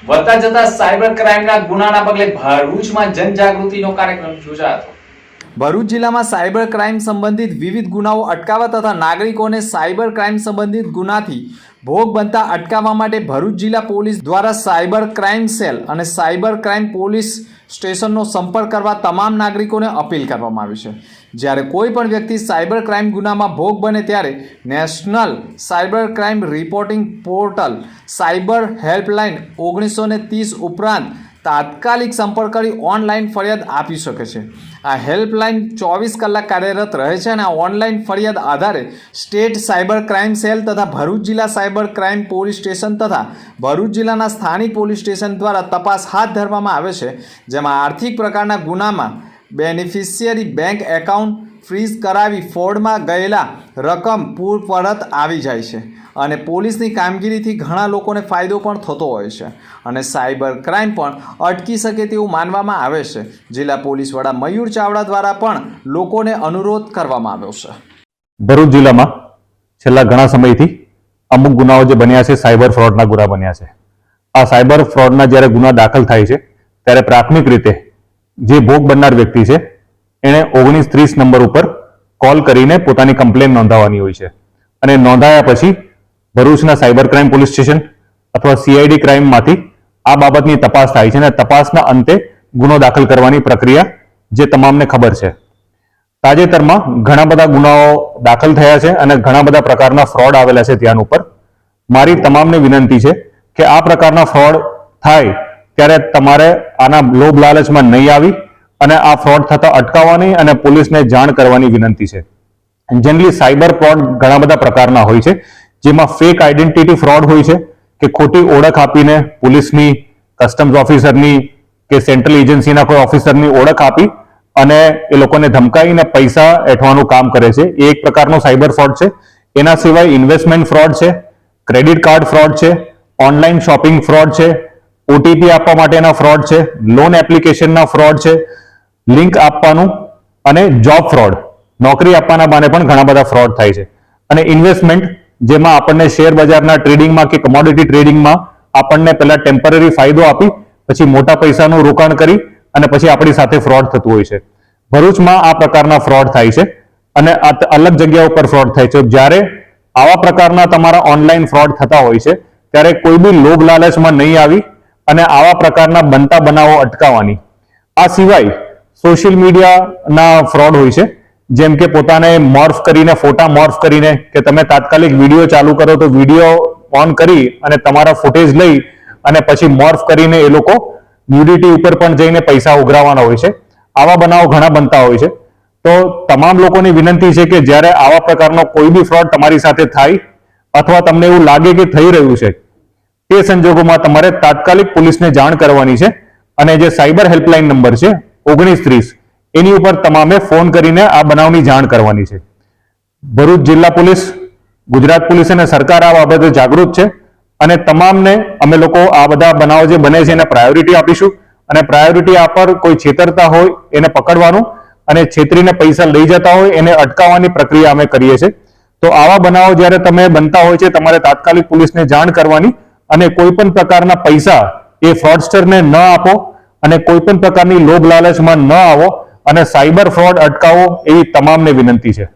વધતા જતા સાયબર ક્રાઇમના ગુનાના પગલે ભરૂચમાં જનજાગૃતિનો કાર્યક્રમ યોજાયો ભરૂચ જિલ્લામાં સાયબર ક્રાઇમ સંબંધિત વિવિધ ગુનાઓ અટકાવવા તથા નાગરિકોને સાયબર ક્રાઇમ સંબંધિત ગુનાથી ભોગ બનતા અટકાવવા માટે ભરૂચ જિલ્લા પોલીસ દ્વારા સાયબર ક્રાઇમ સેલ અને સાયબર ક્રાઇમ પોલીસ સ્ટેશનનો સંપર્ક કરવા તમામ નાગરિકોને અપીલ કરવામાં આવી છે. જ્યારે કોઈ પણ વ્યક્તિ સાયબર ક્રાઇમ ગુનામાં ભોગ બને ત્યારે national cyber crime reporting portal cyber helpline ઓગણીસો ને ત્રીસ ઉપરાંત તાત્કાલિક સંપર્ક કરી ઓનલાઈન ફરિયાદ આપી શકે છે. આ હેલ્પલાઇન ચોવીસ કલાક કાર્યરત રહે છે અને આ ઓનલાઈન ફરિયાદ આધારે સ્ટેટ સાયબર ક્રાઇમ સેલ તથા ભરૂચ જિલ્લા સાયબર ક્રાઇમ પોલીસ સ્ટેશન તથા ભરૂચ જિલ્લાના સ્થાનિક પોલીસ સ્ટેશન દ્વારા તપાસ હાથ ધરવામાં આવે છે, જેમાં આર્થિક પ્રકારના ગુનામાં બેનિફિશિયરી બેંક એકાઉન્ટ ફ્રીઝ કરાવી ફોડમાં ગયેલા રકમ પૂર પરત આવી જાય છે અને પોલીસની કામગીરીથી ઘણા લોકોને ફાયદો પણ થતો હોય છે અને સાયબર ક્રાઇમ પણ અટકી શકે તેવું માનવામાં આવે છે. જિલ્લા પોલીસ વડા મયુર ચાવડા દ્વારા પણ લોકોને અનુરોધ કરવામાં આવ્યો છે. ભરૂચ જિલ્લામાં છેલ્લા ઘણા સમયથી અમુક ગુનાઓ જે બન્યા છે, સાયબર ફ્રોડના ગુના બન્યા છે. આ સાયબર ફ્રોડના જ્યારે ગુના દાખલ થાય છે, ત્યારે પ્રાથમિક રીતે જે ભોગ બનનાર વ્યક્તિ છે, એણે ઓગણીસ ત્રીસ નંબર ઉપર કોલ કરીને પોતાની કમ્પ્લેન નોંધાવવાની હોય છે. અને નોંધાયા પછી ભરૂચના સાયબર ક્રાઇમ પોલીસ સ્ટેશન અથવા સીઆઈડી ક્રાઇમમાંથી આ બાબતની તપાસ થાય છે અને તપાસના અંતે ગુનો દાખલ કરવાની પ્રક્રિયા જે તમામને ખબર છે. તાજેતરમાં ઘણા બધા ગુનાઓ દાખલ થયા છે અને ઘણા બધા પ્રકારના ફ્રોડ આવેલા છે ધ્યાન ઉપર. મારી તમામને વિનંતી છે કે આ પ્રકારના ફ્રોડ થાય ત્યારે તમારે આના લોભ લાલચમાં નહીં આવી અને આ ફ્રોડ થતા અટકાવવાની અને પોલીસને જાણ કરવાની વિનંતી છે. જનરલી સાયબર ફ્રોડ ઘણા બધા પ્રકારના હોય છે, જેમાં ફેક આઈડેન્ટિટી ફ્રોડ હોય છે, કે ખોટી ઓળખ આપીને પોલીસની કસ્ટમ્સ ઓફિસરની કે સેન્ટ્રલ એજન્સીના કોઈ ઓફિસરની ઓળખ આપી અને એ લોકોને ધમકાવીને પૈસા એઠવાનું કામ કરે છે. એ એક પ્રકારનો સાયબર ફ્રોડ છે. એના સિવાય ઇન્વેસ્ટમેન્ટ ફ્રોડ છે ક્રેડિટ કાર્ડ ફ્રોડ છે ઓનલાઈન શોપિંગ ફ્રોડ છે ઓટીપી આપવા માટેના ફ્રોડ છે લોન એપ્લિકેશનના ફ્રોડ છે લિંક આપવાનું અને જોબ ફ્રોડ નોકરી આપવાના બાને પણ ઘણા બધા ફ્રોડ થાય છે. અને ઇન્વેસ્ટમેન્ટ જેમાં આપણને શેર બજારના ટ્રેડિંગમાં કે કમોડિટી ટ્રેડિંગમાં આપણને પહેલા ટેમ્પરરી ફાયદો આપી, પછી મોટા પૈસાનું રોકાણ કરી, અને પછી આપણી સાથે ફ્રોડ થતું હોય છે. ભરૂચમાં આ પ્રકારના ફ્રોડ થાય છે અને અલગ જગ્યા ઉપર ફ્રોડ થાય છે. જ્યારે આવા પ્રકારના તમારા ઓનલાઈન ફ્રોડ થતા હોય છે, ત્યારે કોઈ બી લોભ લાલચમાં નહીં આવી અને આવા પ્રકારના બનતા બનાવો અટકાવવાની. આ સિવાય સોશિયલ મીડિયાના ફ્રોડ હોય છે. જેમ કે પોતાને મોર્ફ કરીને ફોટા મોર્ફ કરીને કે તમે તાત્કાલિક વીડિયો ચાલુ કરો તો વીડિયો ઓન કરી અને તમારા ફૂટેજ લઈ અને પછી મોર્ફ કરીને એ લોકો ન્યુડિટી ઉપર પણ જઈને પૈસા ઉઘરાવવાના હોય છે. આવા બનાવો ઘણા બનતા હોય છે. તો તમામ લોકોની વિનંતી છે કે જ્યારે આવા પ્રકારનો કોઈ બી ફ્રોડ તમારી સાથે થાય અથવા તમને એવું લાગે કે થઈ રહ્યું છે તે સંજોગોમાં તમારે તાત્કાલિક પોલીસને જાણ કરવાની છે અને જે સાયબર હેલ્પલાઇન નંબર છે, ઓગણીસ ત્રીસ, એની ઉપર તમામે ફોન કરીને આ બનાવની જાણ કરવાની છે. ભરૂચ જિલ્લા પોલીસ, ગુજરાત પોલીસ અને સરકાર આ બાબતે જાગૃત છે અને તમામને અમે લોકો આ બધા બનાવો જે બને છે એને પ્રાયોરિટી આપીશું અને પ્રાયોરિટી આ પર કોઈ છેતરતા હોય એને પકડવાનું અને છેતરીને પૈસા લઈ જતા હોય એને અટકાવવાની પ્રક્રિયા અમે કરીએ છીએ. તો આવા બનાવો જ્યારે તમે બનતા હોય છે, તમારે તાત્કાલિક પોલીસને જાણ કરવાની અને કોઈ પણ પ્રકારના પૈસા એ ફ્રોડસ્ટરને ન આપો અને કોઈ પણ પ્રકારની લોભ લાલચમાં ન આવો અને સાયબર ફ્રોડ અટકાવો એવી તમામને વિનંતી છે.